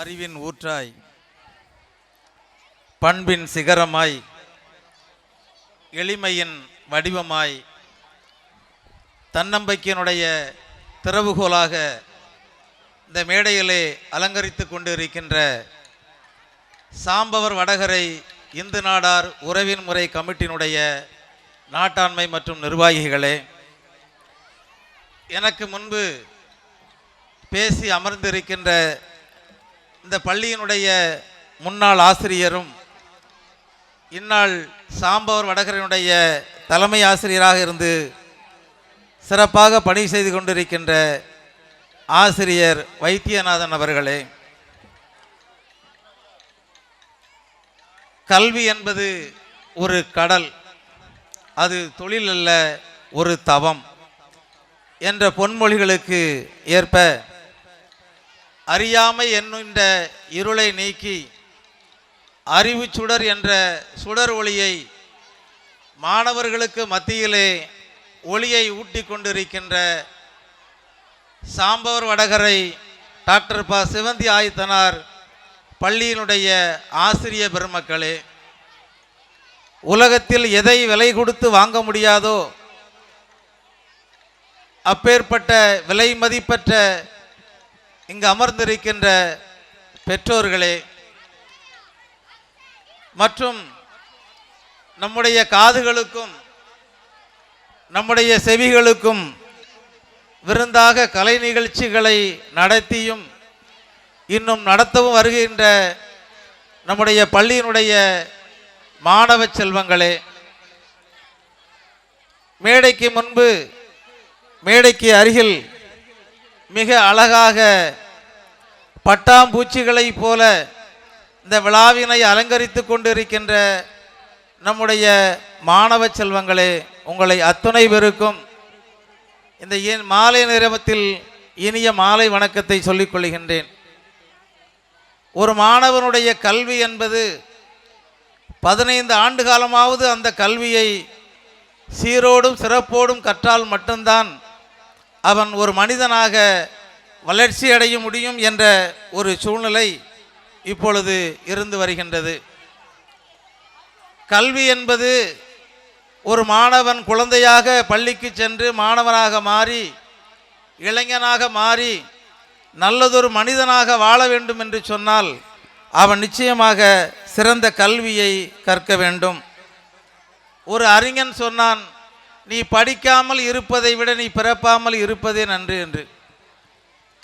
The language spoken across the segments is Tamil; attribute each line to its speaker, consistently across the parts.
Speaker 1: அறிவின் ஊற்றாய் பண்பின் சிகரமாய் எளிமையின் வடிவமாய் தன்னம்பிக்கையினுடைய திறவுகோலாக இந்த மேடையிலே அலங்கரித்து கொண்டிருக்கின்ற சாம்பவர் வடகரை இந்து நாடார் உறவின் முறை கமிட்டினுடைய நாட்டாண்மை மற்றும் நிர்வாகிகளே எனக்கு முன்பு பேசி அமர்ந்திருக்கின்ற இந்த பள்ளியினுடைய முன்னாள் ஆசிரியரும் இந்நாள் சாம்பவர் வடகரனுடைய தலைமை ஆசிரியராக இருந்து சிறப்பாக பணி செய்து கொண்டிருக்கின்ற ஆசிரியர் வைத்தியநாதன் அவர்களே கல்வி என்பது ஒரு கடல் அது தொழில் அல்ல ஒரு தவம் என்ற பொன்மொழிகளுக்கு ஏற்ப அறியாமை என்கின்ற இருளை நீக்கி அறிவு சுடர் என்ற சுடர் ஒளியை மாணவர்களுக்கு மத்தியிலே ஒளியை ஊட்டி கொண்டிருக்கின்ற சாம்பவர் வடகரை டாக்டர் ப சிவந்தி ஆயத்தனார் பள்ளியினுடைய ஆசிரிய பெருமக்களே உலகத்தில் எதை விலை கொடுத்து வாங்க முடியாதோ அப்பேற்பட்ட விலை மதிப்பற்ற இங்கு அமர்ந்திருக்கின்ற பெற்றோர்களே மற்றும் நம்முடைய காதுகளுக்கும் நம்முடைய செவிகளுக்கும் விருந்தாக கலை நிகழ்ச்சிகளை நடத்தியும் இன்னும் நடத்தவும் வருகின்ற நம்முடைய பள்ளியினுடைய மாணவ செல்வங்களே மேடைக்கு முன்பு மேடைக்கு அருகில் மிக அழகாக பட்டாம்பூச்சிகளைப் போல இந்த விழாவினை அலங்கரித்து கொண்டிருக்கின்ற நம்முடைய மாணவ செல்வங்களே உங்களை அத்துணை பெருக்கும் இந்த மாலை நிறுவத்தில் இனிய மாலை வணக்கத்தை சொல்லிக் கொள்கின்றேன் ஒரு மாணவனுடைய கல்வி என்பது பதினைந்து ஆண்டு காலமாவது அந்த கல்வியை சீரோடும் சிறப்போடும் கற்றால் மட்டும்தான் அவன் ஒரு மனிதனாக வளர்ச்சி அடைய முடியும் என்ற ஒரு சூழ்நிலை இப்பொழுது இருந்து வருகின்றது கல்வி என்பது ஒரு மாணவன் குழந்தையாக பள்ளிக்கு சென்று மாணவனாக மாறி இளைஞனாக மாறி நல்லதொரு மனிதனாக வாழ வேண்டும் என்று சொன்னால் அவன் நிச்சயமாக சிறந்த கல்வியை கற்க வேண்டும் ஒரு அறிஞன் சொன்னான் நீ படிக்காமல் இருப்பதை விட நீ பிறப்பாமல் இருப்பதே நன்று என்று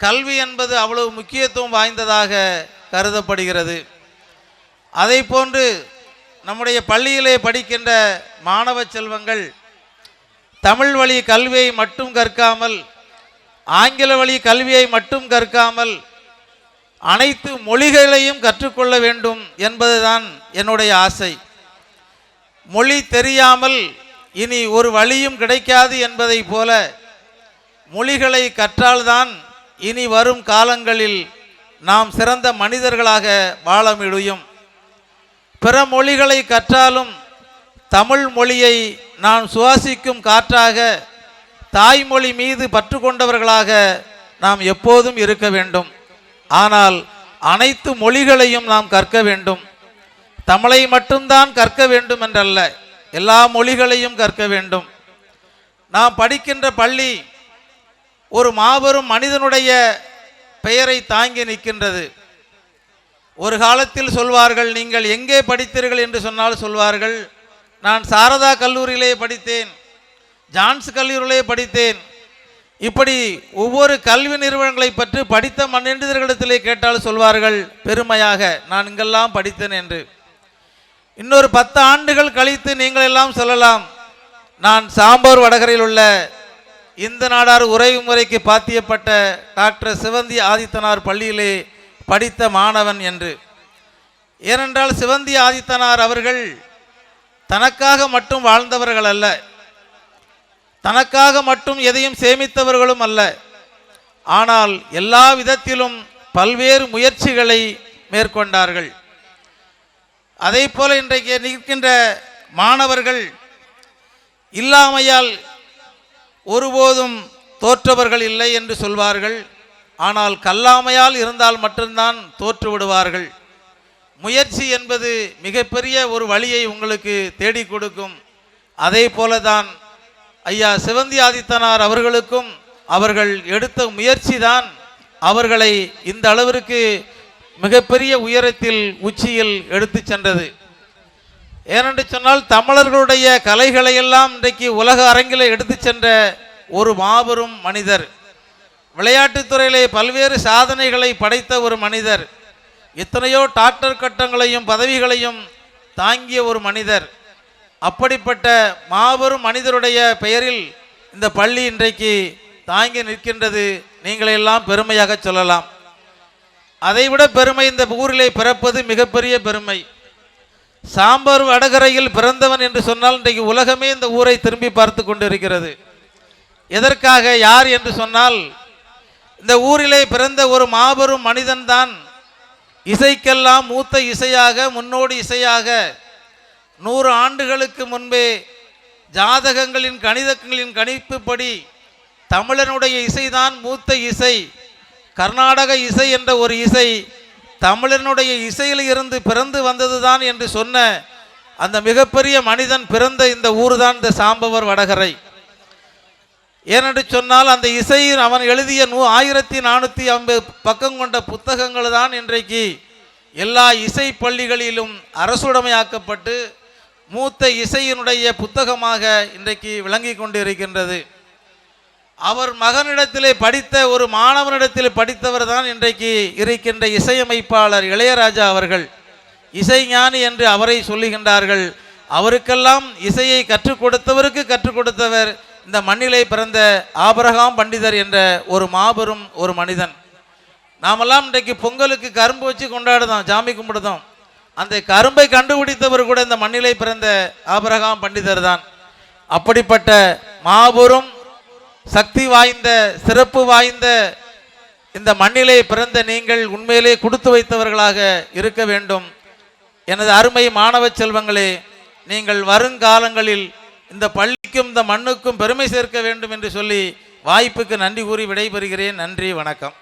Speaker 1: கல்வி என்பது அவ்வளவு முக்கியத்துவம் வாய்ந்ததாக கருதப்படுகிறது அதை போன்று நம்முடைய பள்ளியிலே படிக்கின்ற மாணவ செல்வங்கள் தமிழ் வழி கல்வியை மட்டும் கற்காமல் ஆங்கில வழி கல்வியை மட்டும் கற்காமல் அனைத்து மொழிகளையும் கற்றுக்கொள்ள வேண்டும் என்பதுதான் என்னுடைய ஆசை மொழி தெரியாமல் இனி ஒரு வழியும் கிடைக்காது என்பதைப் போல மொழிகளை கற்றால்தான் இனி வரும் காலங்களில் நாம் சிறந்த மனிதர்களாக வாழ முடியும் பிற மொழிகளை கற்றாலும் தமிழ் மொழியை நாம் சுவாசிக்கும் காற்றாக தாய்மொழி மீது பற்று கொண்டவர்களாக நாம் எப்போதும் இருக்க வேண்டும் ஆனால் அனைத்து மொழிகளையும் நாம் கற்க வேண்டும் தமிழை மட்டும்தான் கற்க வேண்டும் என்றல்ல எல்லா மொழிகளையும் கற்க வேண்டும் நாம் படிக்கின்ற பள்ளி ஒரு மாபெரும் மனிதனுடைய பெயரை தாங்கி நிற்கின்றது ஒரு காலத்தில் சொல்வார்கள் நீங்கள் எங்கே படித்தீர்கள் என்று சொன்னால் சொல்வார்கள் நான் சாரதா கல்லூரியிலே படித்தேன் ஜான்ஸ் கல்லூரியிலே படித்தேன் இப்படி ஒவ்வொரு கல்வி நிறுவனங்களை பற்றி படித்த மனிதர்களிடத்திலே கேட்டால் சொல்வார்கள் பெருமையாக நான் இங்கெல்லாம் படித்தேன் என்று இன்னொரு பத்து ஆண்டுகள் கழித்து நீங்கள் எல்லாம் சொல்லலாம் நான் சாம்பார் வடகரையில் உள்ள இந்த நாடார் உறவு முறைக்கு பாத்தியப்பட்ட டாக்டர் சிவந்தி ஆதித்தனார் பள்ளியிலே படித்த மாணவன் என்று ஏனென்றால் சிவந்தி ஆதித்தனார் அவர்கள் தனக்காக மட்டும் வாழ்ந்தவர்கள் அல்ல தனக்காக மட்டும் எதையும் சேமித்தவர்களும் அல்ல ஆனால் எல்லா விதத்திலும் பல்வேறு முயற்சிகளை மேற்கொண்டார்கள் அதே போல இன்றைக்கு நிற்கின்ற மாணவர்கள் இல்லாமையால் ஒருபோதும் தோற்றவர்கள் இல்லை என்று சொல்வார்கள் ஆனால் கல்லாமையால் இருந்தால் மட்டும்தான் தோற்று விடுவார்கள் முயற்சி என்பது மிகப்பெரிய ஒரு வழியை உங்களுக்கு தேடி கொடுக்கும் அதே போல தான் ஐயா சிவந்தி ஆதித்தனார் அவர்களுக்கும் அவர்கள் எடுத்த முயற்சி தான் அவர்களை இந்த அளவிற்கு மிகப்பெரிய உயரத்தில் உச்சியில் எடுத்து சென்றது ஏனென்று சொன்னால் தமிழர்களுடைய கலைகளை எல்லாம் இன்றைக்கு உலக அரங்கில் எடுத்து சென்ற ஒரு மாபெரும் மனிதர் விளையாட்டுத்துறையிலே பல்வேறு சாதனைகளை படைத்த ஒரு மனிதர் எத்தனையோ டாக்டர் கட்டங்களையும் பதவிகளையும் தாங்கிய ஒரு மனிதர் அப்படிப்பட்ட மாபெரும் மனிதருடைய பெயரில் இந்த பள்ளி இன்றைக்கு தாங்கி நிற்கின்றது நீங்களெல்லாம் பெருமையாக சொல்லலாம் அதைவிட பெருமை இந்த ஊரிலே பிறப்பது மிகப்பெரிய பெருமை சாம்பார் வடகரையில் பிறந்தவன் என்று சொன்னால் இன்றைக்கு உலகமே இந்த ஊரை திரும்பி பார்த்து கொண்டிருக்கிறது எதற்காக யார் என்று சொன்னால் இந்த ஊரிலே பிறந்த ஒரு மாபெரும் மனிதன்தான் இசைக்கெல்லாம் மூத்த இசையாக முன்னோடி இசையாக நூறு ஆண்டுகளுக்கு முன்பே ஜாதகங்களின் கணிதங்களின் கணிப்புப்படி தமிழனுடைய இசைதான் மூத்த இசை கர்நாடக இசை என்ற ஒரு இசை தமிழனுடைய இசையில் இருந்து பிறந்து வந்தது தான் என்று சொன்ன அந்த மிகப்பெரிய மனிதன் பிறந்த இந்த ஊர் தான் இந்த சாம்பவர் வடகரை ஏனென்று சொன்னால் அந்த இசையில் அவன் எழுதிய நூ ஆயிரத்தி நானூற்றி ஐம்பது பக்கம் கொண்ட புத்தகங்கள் தான் இன்றைக்கு எல்லா இசை பள்ளிகளிலும் அரசுடைமையாக்கப்பட்டு மூத்த இசையினுடைய புத்தகமாக இன்றைக்கு விளங்கி கொண்டிருக்கின்றது அவர் மகனிடத்திலே படித்த ஒரு மாணவனிடத்தில் படித்தவர் தான் இன்றைக்கு இருக்கின்ற இசையமைப்பாளர் இளையராஜா அவர்கள் இசைஞானி என்று அவரை சொல்லுகின்றார்கள் அவருக்கெல்லாம் இசையை கற்றுக் கொடுத்தவருக்கு கற்றுக் கொடுத்தவர் இந்த மண்ணிலே பிறந்த ஆபரகாம் பண்டிதர் என்ற ஒரு மாபெரும் ஒரு மனிதன் நாமெல்லாம் இன்றைக்கு பொங்கலுக்கு கரும்பு வச்சு கொண்டாடுதோம் ஜாமி கும்பிடுதோம் அந்த கரும்பை கண்டுபிடித்தவர் கூட இந்த மண்ணிலே பிறந்த ஆபரகாம் பண்டிதர் தான் அப்படிப்பட்ட மாபெரும் சக்தி வாய்ந்த சிறப்பு வாய்ந்த இந்த மண்ணிலே பிறந்த நீங்கள் உண்மையிலே கொடுத்து வைத்தவர்களாக இருக்க வேண்டும் எனது அருமை மாணவ செல்வங்களே நீங்கள் வருங்காலங்களில் இந்த பள்ளிக்கும் இந்த மண்ணுக்கும் பெருமை சேர்க்க வேண்டும் என்று சொல்லி வாய்ப்புக்கு நன்றி கூறி விடைபெறுகிறேன் நன்றி வணக்கம்